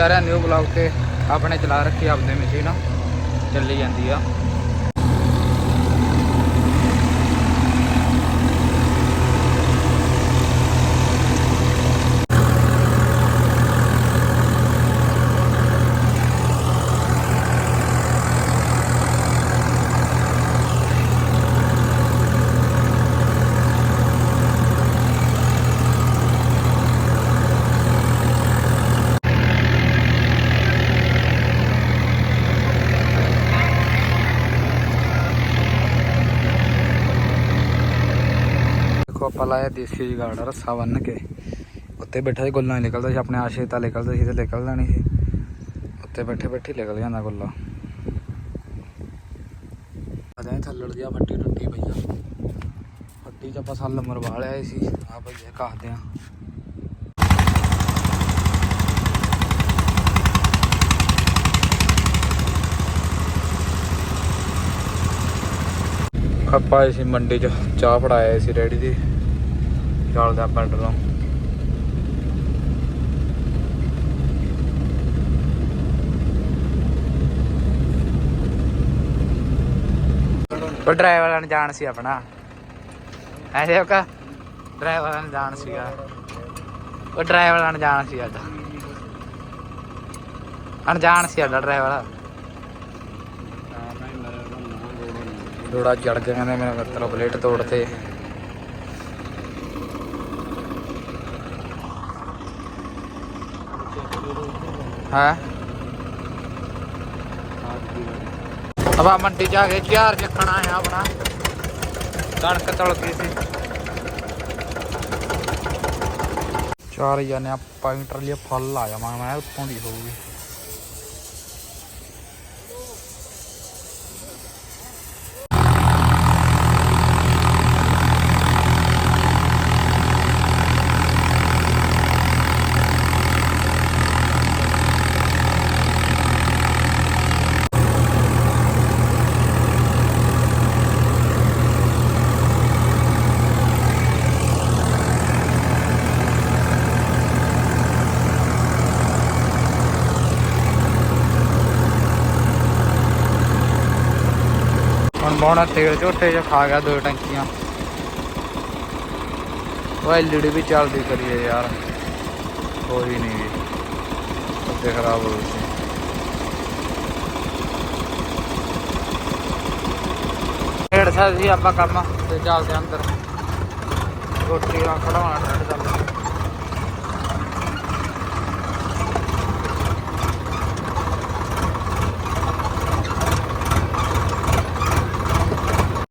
ਜਾ ਰਿਹਾ new blog ਤੇ ਆਪਣੇ ਚਲਾ ਰੱਖੀ ਆਪਦੇ ਮਸ਼ੀਨ ਚੱਲੀ ਜਾਂਦੀ ਆ। ਆਪਾਂ ਲਾਇਆ ਦੇਸੀ ਜਗਾੜ ਰੱਸਾ ਬੰਨ ਕੇ। ਉੱਤੇ ਬੈਠਾ ਸੀ, ਗੁੱਲਾਂ ਹੀ ਨਿਕਲਦਾ ਸੀ, ਆਪਣੇ ਆਸ਼ੇ ਤਾਂ ਨਿਕਲਦਾ ਸੀ ਤੇ ਨਿਕਲਦਾ ਨਹੀਂ ਸੀ। ਉੱਤੇ ਬੈਠੇ ਬੈਠੇ ਨਿਕਲ ਜਾਂਦਾ ਗੁੱਲਾ। ਅਦਾਂ ਥੱਲੜ ਦੀ ਆ ਫੱਟੀ ਟੁੱਟੀ ਪਈ ਆ। ਫੱਟੀ ਚ ਆਪਾਂ ਸੱਲ ਮਰਵਾ ਲਿਆ ਸੀ। ਆ ਭਈਏ ਕਾਹਦੇ ਆ। ਆਪਾਂ ਆਏ ਮੰਡੀ ਚ, ਚਾਹ ਫੜਾਇਆ ਸੀ ਰੈਡੀ ਦੀ। ਚੱਲਦਾ ਨੂੰ ਉਹ ਡਰਾਈਵਰ ਨੇ ਜਾਣ ਸੀ ਆਪਣਾ। ਐਸੇ ਉਹ ਕਾ ਡਰਾਈਵਰ ਨੇ ਜਾਣ ਸੀਗਾ। ਉਹ ਡਰਾਈਵਰ ਨੇ ਜਾਣ ਸੀ ਅੱਜ। ਅਣਜਾਣ ਸੀ ਸਾਡਾ ਡਰਾਈਵਰ ਥੋੜਾ ਚੜ ਗਿਆ ਕਹਿੰਦੇ ਮੇਰੇ ਮਿੱਤਰ ਪਲੇਟ ਤੋੜਤੇ। ਹਾਂ ਅਬਾ ਮੰਡੀ ਜਾ ਕੇ ਚਾਰ ਚੱਕਣਾ ਹੈ ਆਪਣਾ ਕਣਕ ਤਲ ਗਈ ਸੀ ਚਾਰ ਜਾਨੇ ਆਪਾਂ ਵੀ ਟਰਲੀ ਫੁੱਲ ਆ ਜਾਵਾਂ ਮੈਂ ਉੱਤੋਂ ਦੀ ਹੋਊਗੀ ਹੁਣ ਤੇਲ ਝੋਟੇ ਚ ਖਾ ਗਿਆ ਦੋ ਟੈਂਕੀਆਂ। ਉਹ ਐਲਈਡੀ ਵੀ ਚੱਲਦੀ ਕਰੀਏ ਯਾਰ। ਕੋਈ ਨਹੀਂ ਵੀ ਅੱਗੇ ਖਰਾਬ ਹੋ ਗਈ ਡੇਢ ਸਾਲ ਸੀ ਆਪਾਂ ਕੰਮ, ਤੇ ਚੱਲਦੇ ਅੰਦਰ। ਰੋਟੀ ਖੜਾਉਣਾ ਠੰਡ ਦਾ।